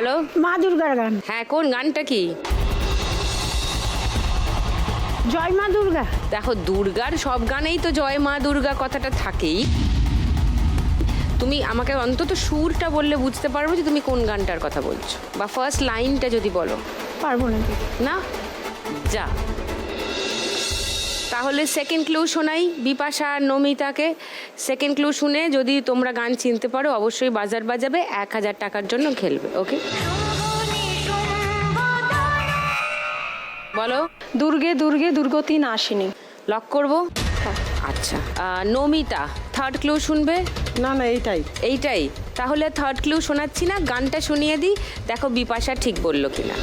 বলো। মা দুর্গার গান। হ্যাঁ কোন গানটা কি? জয় মা দুর্গা। দেখো দুর্গার সব গানেই তো জয় মা দুর্গা কথাটা থাকেই। তুমি আমাকে অন্তত সুরটা বললে বুঝতে পারব যে তুমি কোন গানটার কথা বলছো। বা ফার্স্ট লাইনটা যদি বলো। পারব না। না? যা। তাহলে সেকেন্ড ক্লু শোনাই বিপাশা আর নমিতাকে। সেকেন্ড ক্লু শুনে যদি তোমরা গান চিনতে পারো অবশ্যই বাজার বাজাবে এক হাজার টাকার জন্য খেলবে ওকে বলো। দুর্গে দুর্গে দুর্গতি আসেনি লক করব? আচ্ছা নমিতা থার্ড ক্লু শুনবে? না না এইটাই। এইটাই? তাহলে থার্ড ক্লু শোনাচ্ছি না গানটা শুনিয়ে দিই দেখো বিপাশা ঠিক বলল কিনা।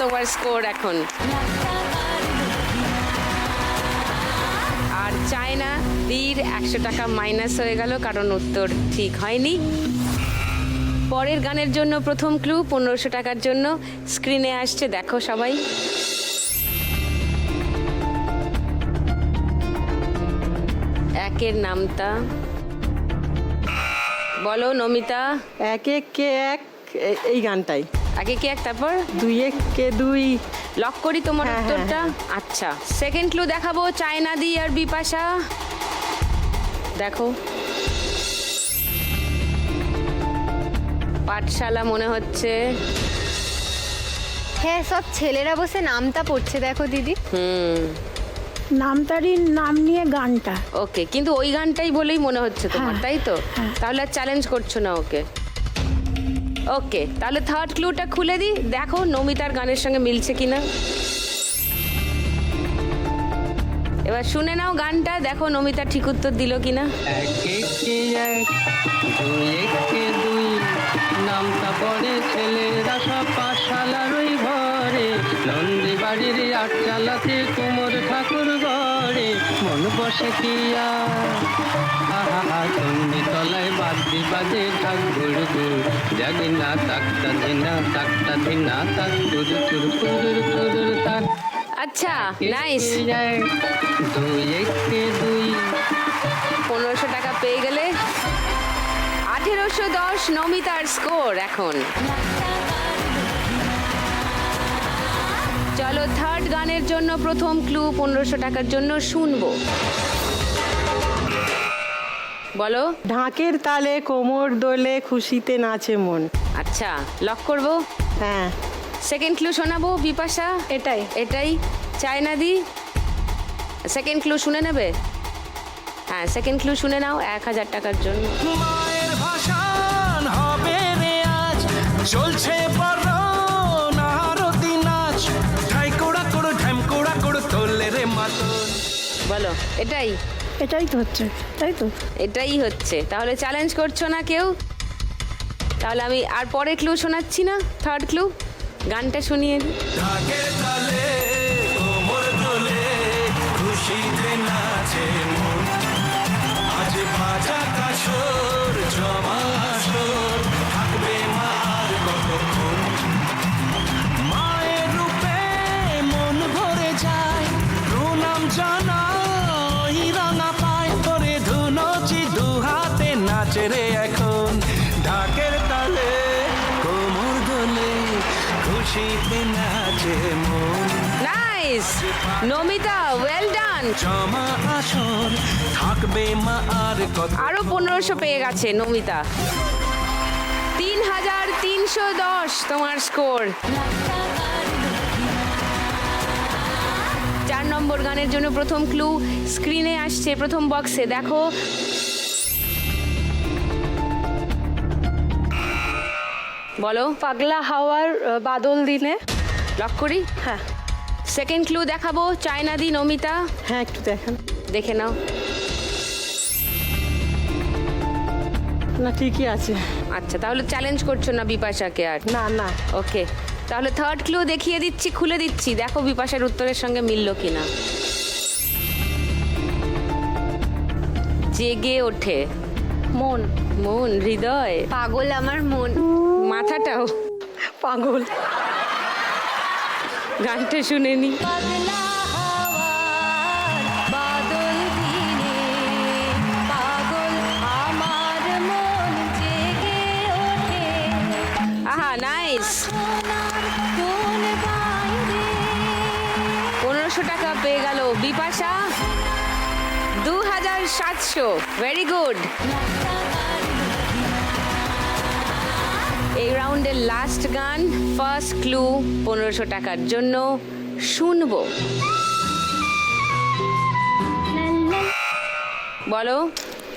তোমার স্কোর এখন। আর চায়না, তীর একশো টাকা মাইনাস হয়ে গেল, কারণ উত্তর ঠিক হয়নি। পরের গানের জন্য প্রথম ক্লু পনেরোশো টাকার জন্য। স্ক্রিনে আসছে, দেখো সবাই। একের নামটা বলো, নমিতা। এক এক, কে, এক এই গানটাই। আগে কি এক তারপর? দুই এক কে দুই। লক করি তোমার হ্যাঁ, উত্তরটা? আচ্ছা। সেকেন্ড ক্লু দেখাবো চায়না দি আর বিপাশা। দেখো। পাঠশালা মনে হচ্ছে। হ্যাঁ সব ছেলেরা বসে নামটা পড়ছে দেখো দিদি। হুম। নামতারই নাম নিয়ে গানটা। ওকে কিন্তু ওই গানটাই বলেই মনে হচ্ছে তোমার হ্যাঁ, তাই তো? হ্যাঁ। তাহলে আর চ্যালেঞ্জ করছ না ওকে। ওকে তাহলে থার্ড ক্লুটা খুলে দিই। দেখো নমিতার গানের সঙ্গে মিলছে কিনা। এবার শুনে নাও গানটা, দেখো নমিতা ঠিক উত্তর দিল কিনা। নামটা ছেলেরা সব আটচালাতে কুমোর ঠাকুর ঘরে। মন বসে কি আর চন্ডী তলায় বাদ্যি বাজে ঢাক গুড় গুড় জাগি না তাকটা ধিনা তাকটা ধিনা তাক কুরু কুরু কুরুর কুরুর তাক আচ্ছা নাইস দুই একে দুই। পনেরোশো টাকা পেয়ে গেলে আঠেরোশো দশ নমিতার স্কোর এখন। চলো থার্ড গানের জন্য প্রথম ক্লু পনেরোশো টাকার জন্য শুনব। বলো। ঢাকের তালে কোমর দোলে খুশিতে নাচে মন। আচ্ছা লক করব? হ্যাঁ। সেকেন্ড ক্লু শোনাবো বিপাশা? এটাই। এটাই? চায়না দি সেকেন্ড ক্লু শুনে নেবে? হ্যাঁ সেকেন্ড ক্লু শুনে নাও এক হাজার টাকার জন্য। মায়ের ভাষান হবে রে আজ চলছে বলো এটাই? এটাই তো হচ্ছে তাই তো? এটাই হচ্ছে। তাহলে চ্যালেঞ্জ করছ না কেউ? তাহলে আমি আর পরে ক্লু শোনাচ্ছি না? থার্ড ক্লু গানটা শুনিয়ে দিই। খুশিতে নাচে নমিতা ওয়েল ডান জমা আসর থাকবে মা আর কত আরও পনেরোশো পেয়ে গেছে নমিতা। তিন হাজার তিনশো দশ তোমার স্কোর চার নম্বর গানের জন্য প্রথম ক্লু স্ক্রিনে আসছে প্রথম বক্সে দেখো। বলো পাগলা হাওয়ার বাদল দিনে লক করি? হ্যাঁ। সেকেন্ড ক্লু দেখাবো চায়না দি নমিতা। হ্যাঁ একটু দেখান। দেখে নাও। না ঠিকই আছে। আচ্ছা তাহলে চ্যালেঞ্জ করছ না বিপাশাকে আর? না না। ওকে তাহলে থার্ড ক্লু দেখিয়ে দিচ্ছি খুলে দিচ্ছি। দেখো বিপাশার উত্তরের সঙ্গে মিলল কিনা। জেগে ওঠে। মন। মন হৃদয়। পাগল আমার মন। মাথাটাও। পাগল। গানটা শুনে নি। বাদল দিনে পাগল আমার জেগে ওঠে। আহা নাইস পনেরোশো টাকা পেয়ে গেল বিপাশা। দু হাজার সাতশো ভেরি গুড এই রাউন্ডের লাস্ট গান ফার্স্ট ক্লু পনেরোশো টাকার জন্য শুনব। বলো।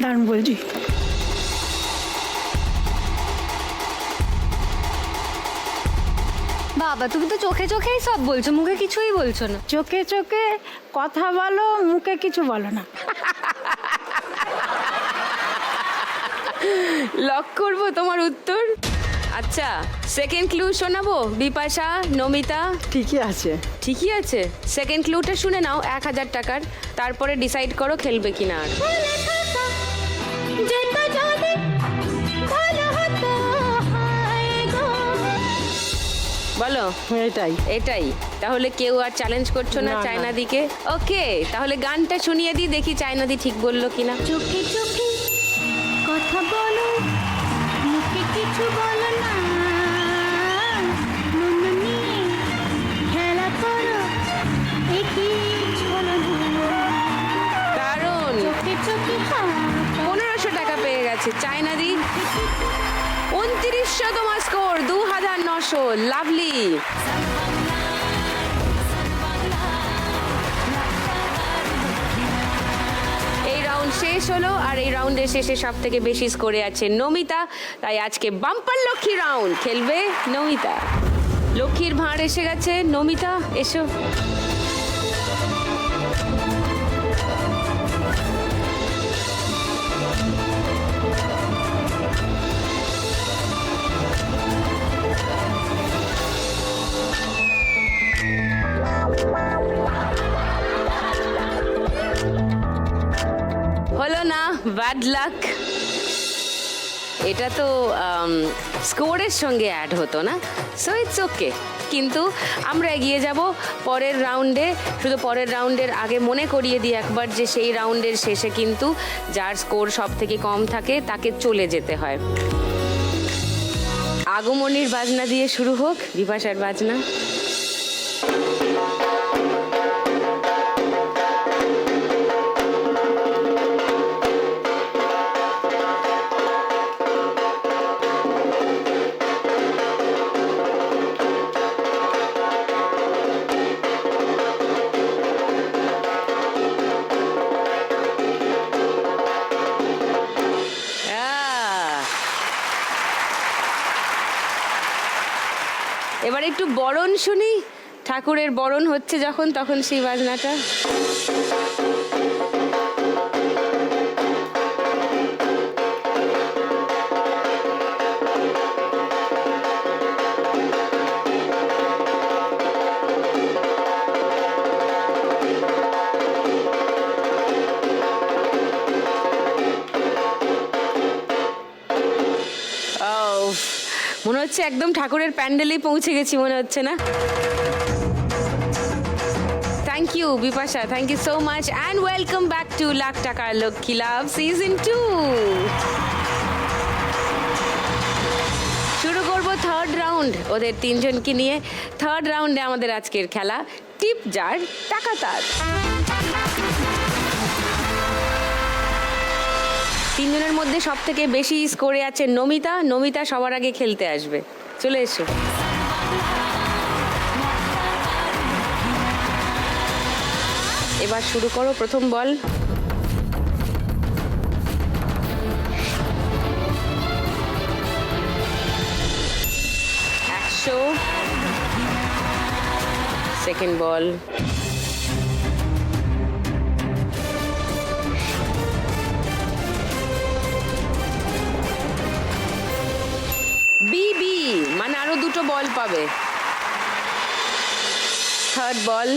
দাঁড়ান বলছি। বাবা তুমি তো চোখে চোখেই সব বলছো মুখে কিছুই বলছো না। চোখে চোখে কথা বলো মুখে কিছু বলো না। লক করব তোমার উত্তর? আচ্ছা সেকেন্ড ক্লু শোনাবো? বিপাশা নমিতা? ঠিকই আছে। ঠিকই আছে? সেকেন্ড ক্লুটা শুনে নাও এক হাজার টাকার। তারপরে ডিসাইড করো খেলবে কিনা আর। বলো এটাই। এটাই। তাহলে কেউ আর চ্যালেঞ্জ করছ না না, না। চায়না দিকে ওকে তাহলে গানটা শুনিয়ে দিই দেখি চায়না দি ঠিক বলল কিনা। চোখে চোখে কথা বলো মুখে কিছু বলো। টাকা পেয়ে গেছে চায়না দি। উনত্রিশশো তোমার স্কোর দু হাজার নশো লাভলি শেষ হলো, আর এই রাউন্ডের শেষে সব থেকে বেশি স্কোরে আছে নমিতা। তাই আজকে বাম্পার লক্ষ্মী রাউন্ড খেলবে নমিতা। লক্ষ্মীর ভাঁড় এসে গেছে, নমিতা, এসো। ব্যাড লাক এটা তো স্কোরের সঙ্গে অ্যাড হতো না? সো ইটস ওকে কিন্তু আমরা এগিয়ে যাব পরের রাউন্ডে শুধু পরের রাউন্ডের আগে মনে করিয়ে দিই একবার যে সেই রাউন্ডের শেষে কিন্তু যার স্কোর সব থেকে কম থাকে, তাকে চলে যেতে হয়। আগমনির বাজনা দিয়ে শুরু হোক, বিপাশার বাজনা। ঠাকুরের বরণ হচ্ছে যখন, তখন সেই বাজনাটা। মনে হচ্ছে একদম ঠাকুরের প্যান্ডেলেই পৌঁছে গেছি, মনে হচ্ছে না? You Bipasha thank you so much and welcome back to lakh টাকার লক্ষ্মী লাভ সিজন টু শুরু করব থার্ড রাউন্ড ওদের তিনজনকে নিয়ে। থার্ড রাউন্ডে আমাদের আজকের খেলা টিপ জার টাকা তার। তিনজনের মধ্যে সব থেকে বেশি স্কোরে আছে নমিতা। নমিতা সবার আগে খেলতে আসবে। চলে এসো। এবার শুরু করো প্রথম বল। একশো। সেকেন্ড বল। বিবি মানে আরও দুটো বল পাবে। থার্ড বল।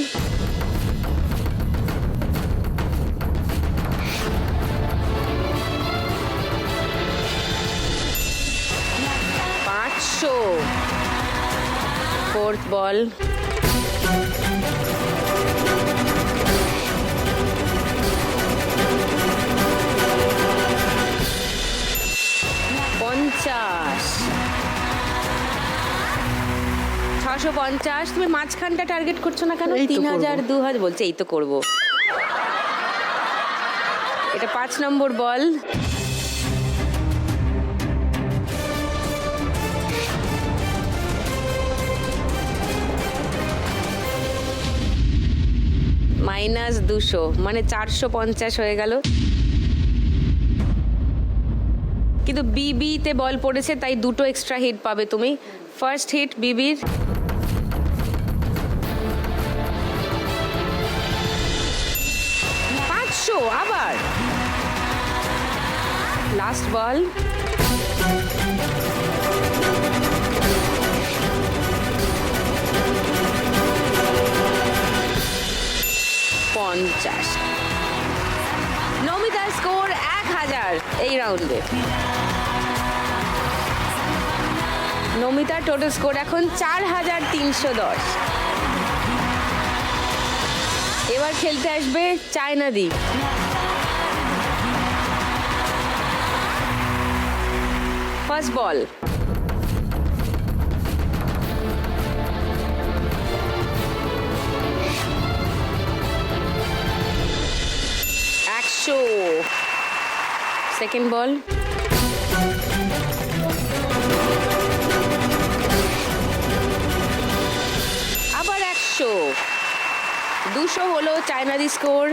ফোর্থ বল পঞ্চাশ। ছশো পঞ্চাশ। তুমি মাঝখানটা টার্গেট করছ না কেন? তিন হাজার দু হাজার বলছে এই তো করব। এটা পাঁচ নম্বর বল মাইনাস দুশো মানে চারশো পঞ্চাশ হয়ে গেল। কিন্তু বিবিতে বল পড়েছে, তাই দুটো এক্সট্রা হিট পাবে তুমি। ফার্স্ট হিট বিবির। পাঁচশো, আবার। লাস্ট বল পঞ্চাশ। নমিতার স্কোর এক হাজার এই রাউন্ডে। নমিতার টোটাল স্কোর এখন চার হাজার তিনশো দশ। এবার খেলতে আসবে চায়না দি ফার্স্ট বল। একশো সেকেন্ড বল আবার একশো দুশো হলো চায়নাদি স্কোর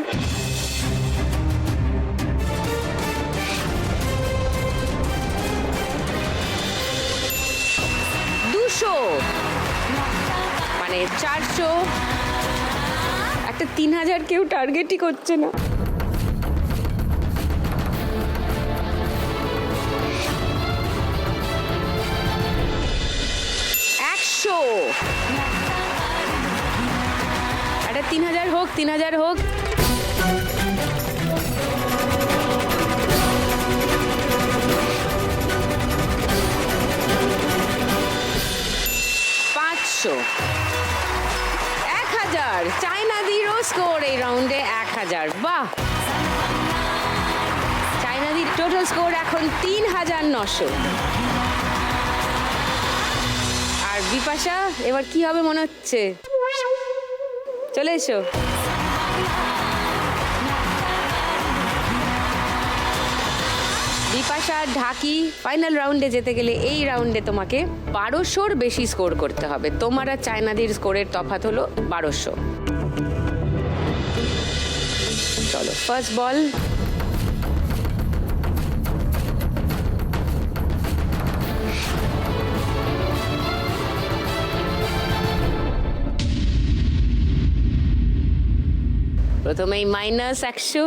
দুশো। মানে চারশো। একটা তিন হাজার কেউ টার্গেটই করছে না। তিন হাজার হোক তিন হাজার হোক। পাঁচশো। এক হাজার চায়নাদিরও স্কোর এই রাউন্ডে এক হাজার বাহ! চায়নাদির টোটাল স্কোর এখন তিন হাজার নশো। আর বিপাশা, এবার কি হবে মনে হচ্ছে? চলে এসো। বিপাশা, ঢাকি ফাইনাল রাউন্ডে যেতে গেলে এই রাউন্ডে তোমাকে বারোশোর বেশি স্কোর করতে হবে। তোমার আর চায়নাদের স্কোরের তফাত হলো বারোশো। চলো ফার্স্ট বল প্রথমেই মাইনাস একশো।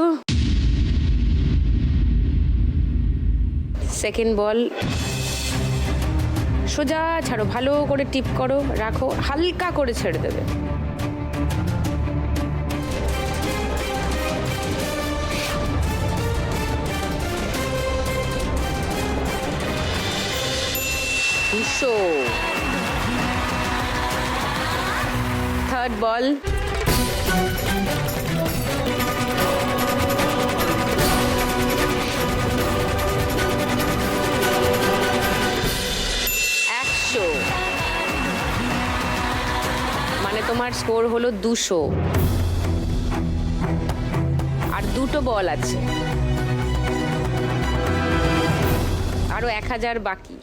সেকেন্ড বল সোজা ছাড়ো, ভালো করে টিপ করো, রাখো, হালকা করে ছেড়ে দেবে। দুশো। থার্ড বল তোমার স্কোর হলো দুশো। আর দুটো বল আছে। আরও এক হাজার বাকি।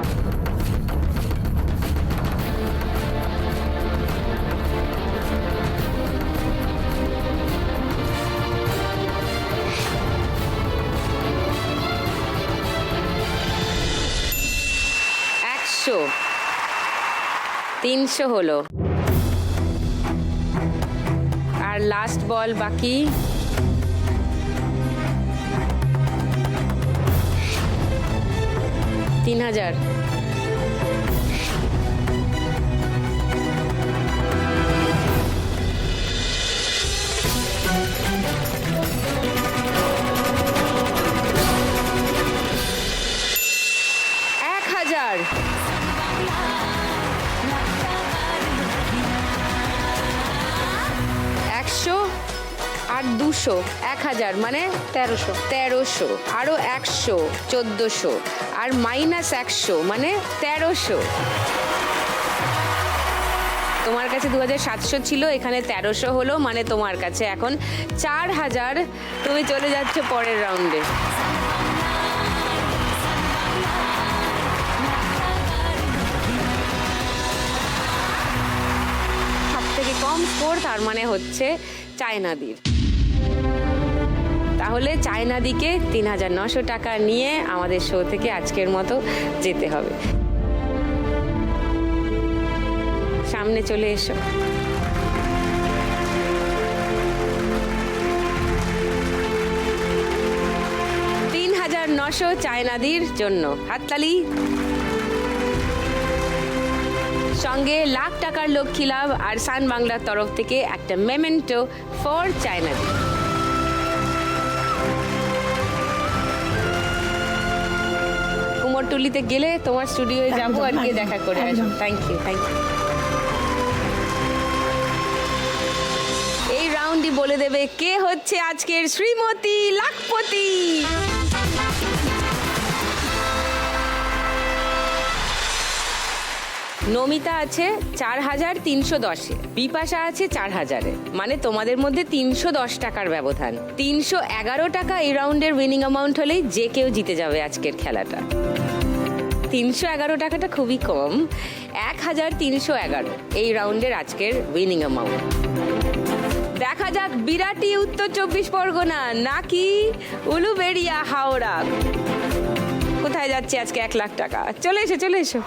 একশো। তিনশো হলো। লাস্ট বল বাকি। তিন হাজার। হাজার মানে তেরোশো। তেরোশো আরও একশো, চোদ্দোশো, আর মাইনাস একশো মানে তেরোশো। তোমার কাছে দু হাজার সাতশো ছিল, এখানে তেরোশো হলো মানে তোমার কাছে এখন চার হাজার। তুমি চলে যাচ্ছ পরের রাউন্ডে সব থেকে কম স্কোর তার মানে হচ্ছে চায়নাদির। তাহলে চায়নাদিকে তিন হাজার নশো টাকা নিয়ে আমাদের শো থেকে আজকের মতো যেতে হবে। সামনে চলে এসো। তিন হাজার নশো চায়নাদির জন্য হাততালি। সঙ্গে লাখ টাকার লক্ষ্মী লাভ আর সান বাংলার তরফ থেকে একটা মেমেন্টো ফর চায়নাদি। কুমোরটুলিতে গেলে তোমার স্টুডিওয়ে যাব আর গিয়ে দেখা করে আসব। থ্যাংক ইউ থ্যাংক ইউ এই রাউন্ডই বলে দেবে কে হচ্ছে আজকের শ্রীমতী লাখপতি। নমিতা আছে চার হাজার তিনশো দশে, বিপাশা আছে চার হাজারে মানে তোমাদের মধ্যে তিনশো দশ টাকার ব্যবধান। তিনশো এগারো টাকা এই রাউন্ডের উইনিং অ্যামাউন্ট হলেই যে কেউ জিতে যাবে আজকের খেলাটা। তিনশো এগারো টাকাটা খুবই কম এক হাজার তিনশো এগারো এই রাউন্ডের আজকের উইনিং অ্যামাউন্ট দেখা যাক বিরাটি উত্তর চব্বিশ পরগনা, নাকি উলুবেড়িয়া, হাওড়া। কোথায় যাচ্ছে আজকে এক লাখ টাকা? চলে এসো চলে এসো।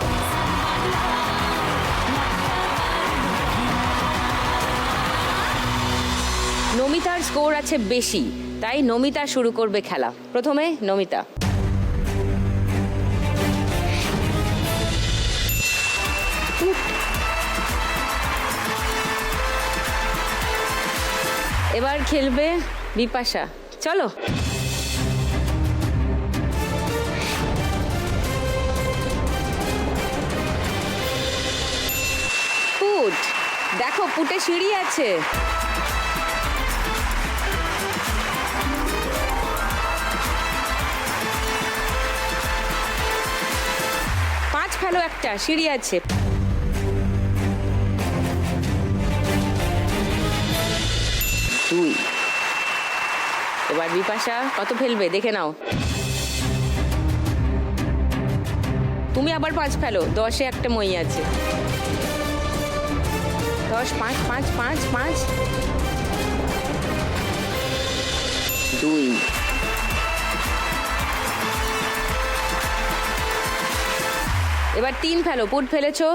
নমিতার স্কোর আছে বেশি, তাই নমিতা শুরু করবে খেলা। প্রথমে নমিতা। এবার খেলবে বিপাশা। চলো। পুট দেখো পুটে সিঁড়ি আছে। ফেলো একটা, সিঁড়ি আছে। দুই। এবার বিপাশা কত ফেলবে, দেখে নাও। তুমি আবার পাঁচ ফেলো, দশে একটা মই আছে। দশ, পাঁচ পাঁচ পাঁচ পাঁচ। দুই। এবার তিন ফেলো, পুট ফেলেছো।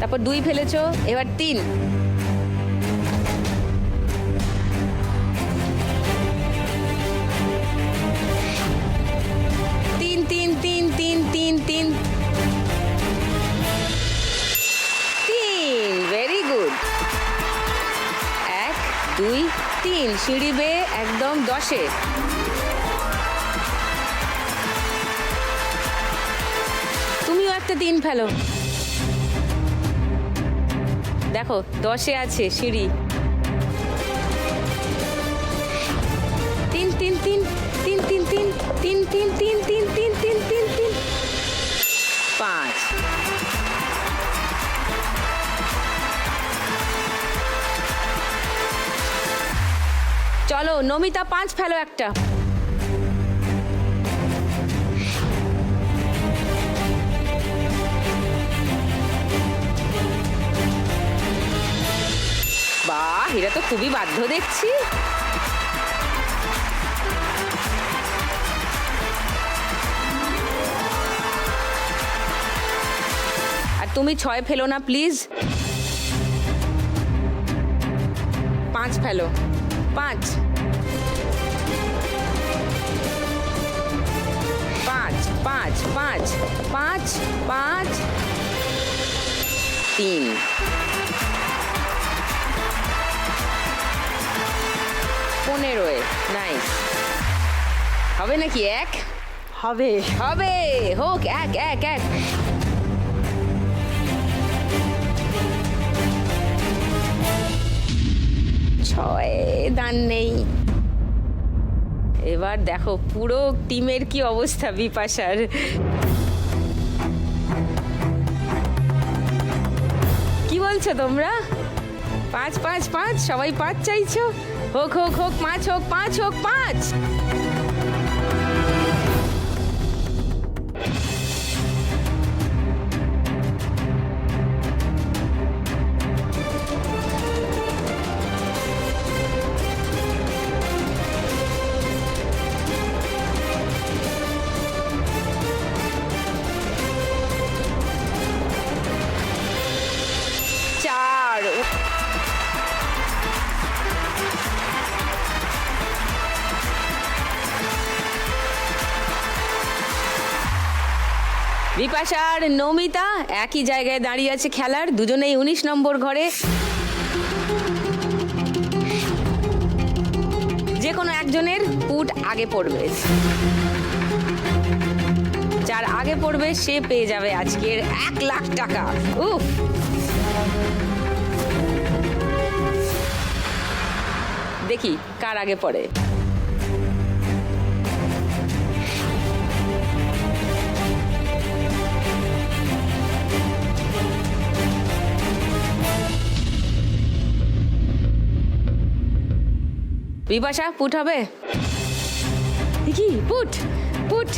তারপর দুই ফেলেছো, এবার তিন। তিন তিন তিন তিন তিন তিন। তিন ভেরি গুড এক, দুই, তিন, সিঁড়ি বেয়ে একদম দশে। একটা তিন ফেলো দেখো দশে আছে সিঁড়ি তিন তিন তিন তিন তিন তিন তিন তিন তিন তিন তিন তিন তিন তিন পাঁচ চলো নমিতা পাঁচ ফেলো একটা এরা তো খুবই বাধ্য দেখছি। আর তুমি ছয় ফেলো না প্লিজ পাঁচ ফেলো। পাঁচ। পাঁচ পাঁচ পাঁচ পাঁচ পাঁচ। তিন। পনেরোয় নাইস হবে নাকি এক? হবে। হবে হোক এক এক এক। ছয় দান নেই। এবার দেখো পুরো টিমের কি অবস্থা বিপাশার? কি বলছো তোমরা? পাঁচ পাঁচ পাঁচ সবাই পাঁচ চাইছো? হোক হোক হোক পাঁচ হোক পাঁচ হোক পাঁচ বিপাশার নমিতা একই জায়গায় দাঁড়িয়ে আছে খেলার, দুজনেই উনিশ নম্বর ঘরে। যে কোনো একজনের পুট আগে পড়বে। যার আগে পড়বে, সে পেয়ে যাবে আজকের এক লাখ টাকা। উফ! দেখি কার আগে পড়ে। বিপাশা পুট হবে? কি পুট পুট।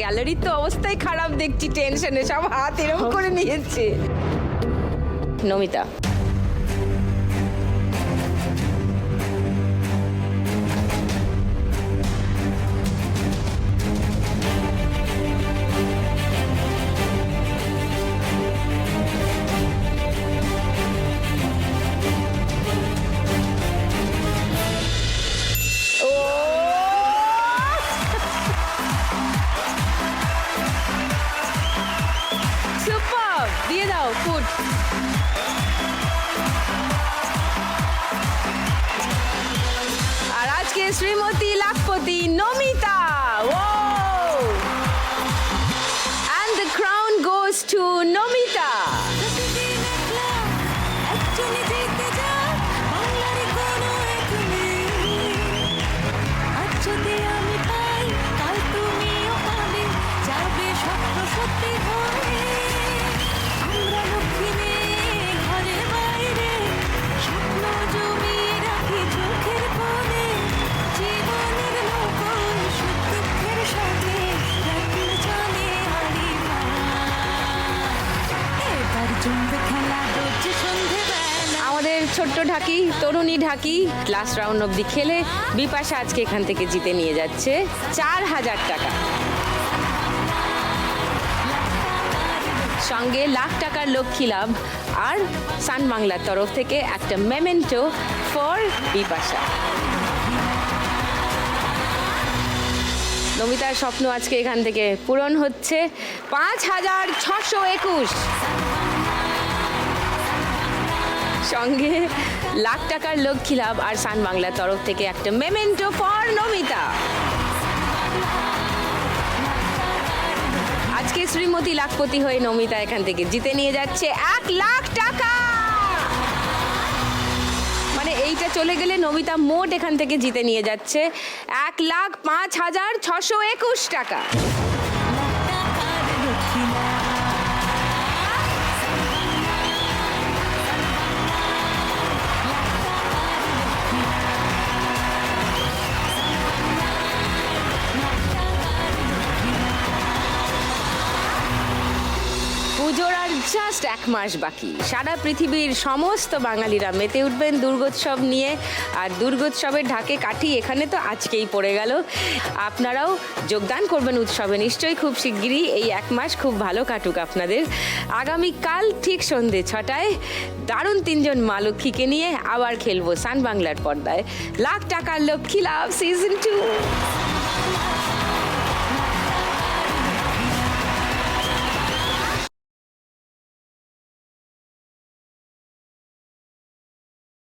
গ্যালারির তো অবস্থাই খারাপ দেখছি টেনশনে সব হাত এরকম করে নিয়েছে। নমিতা ছোট্ট ঢাকি, তরুণী ঢাকি লাস্ট রাউন্ড অব্দি খেলে বিপাশা আজকে এখান থেকে জিতে নিয়ে যাচ্ছে চার হাজার টাকা। সঙ্গে লাখ টাকার লক্ষ্মী লাভ আর সান বাংলার তরফ থেকে একটা মেমেন্টো ফর বিপাশা। নমিতার স্বপ্ন আজকে এখান থেকে পূরণ হচ্ছে। পাঁচ হাজার ছশো একুশ। সঙ্গে লাখ টাকার লক্ষ্মী লাভ আর সান বাংলার তরফ থেকে একটা মেমেন্টো ফর নমিতা। আজকে শ্রীমতী লাখপতি হয়ে নমিতা এখান থেকে জিতে নিয়ে যাচ্ছে এক লাখ টাকা। মানে এইটা চলে গেলে নমিতা মোট এখান থেকে জিতে নিয়ে যাচ্ছে এক লাখ পাঁচ হাজার ছশো একুশ টাকা। মাস বাকি। সারা পৃথিবীর সমস্ত বাঙালিরা মেতে উঠবেন দুর্গোৎসব নিয়ে। আর দুর্গোৎসবের ঢাকে কাঠি এখানে তো আজকেই পড়ে গেল। আপনারাও যোগদান করবেন উৎসবে নিশ্চয়ই খুব শিগগিরই। এই এক মাস খুব ভালো কাটুক আপনাদের। আগামীকাল ঠিক সন্ধে ছটায় দারুণ তিনজন মা লক্ষ্মীকে নিয়ে আবার খেলব সান বাংলার পর্দায়। লাখ টাকার লক্ষ্মী লাভ সিজন টু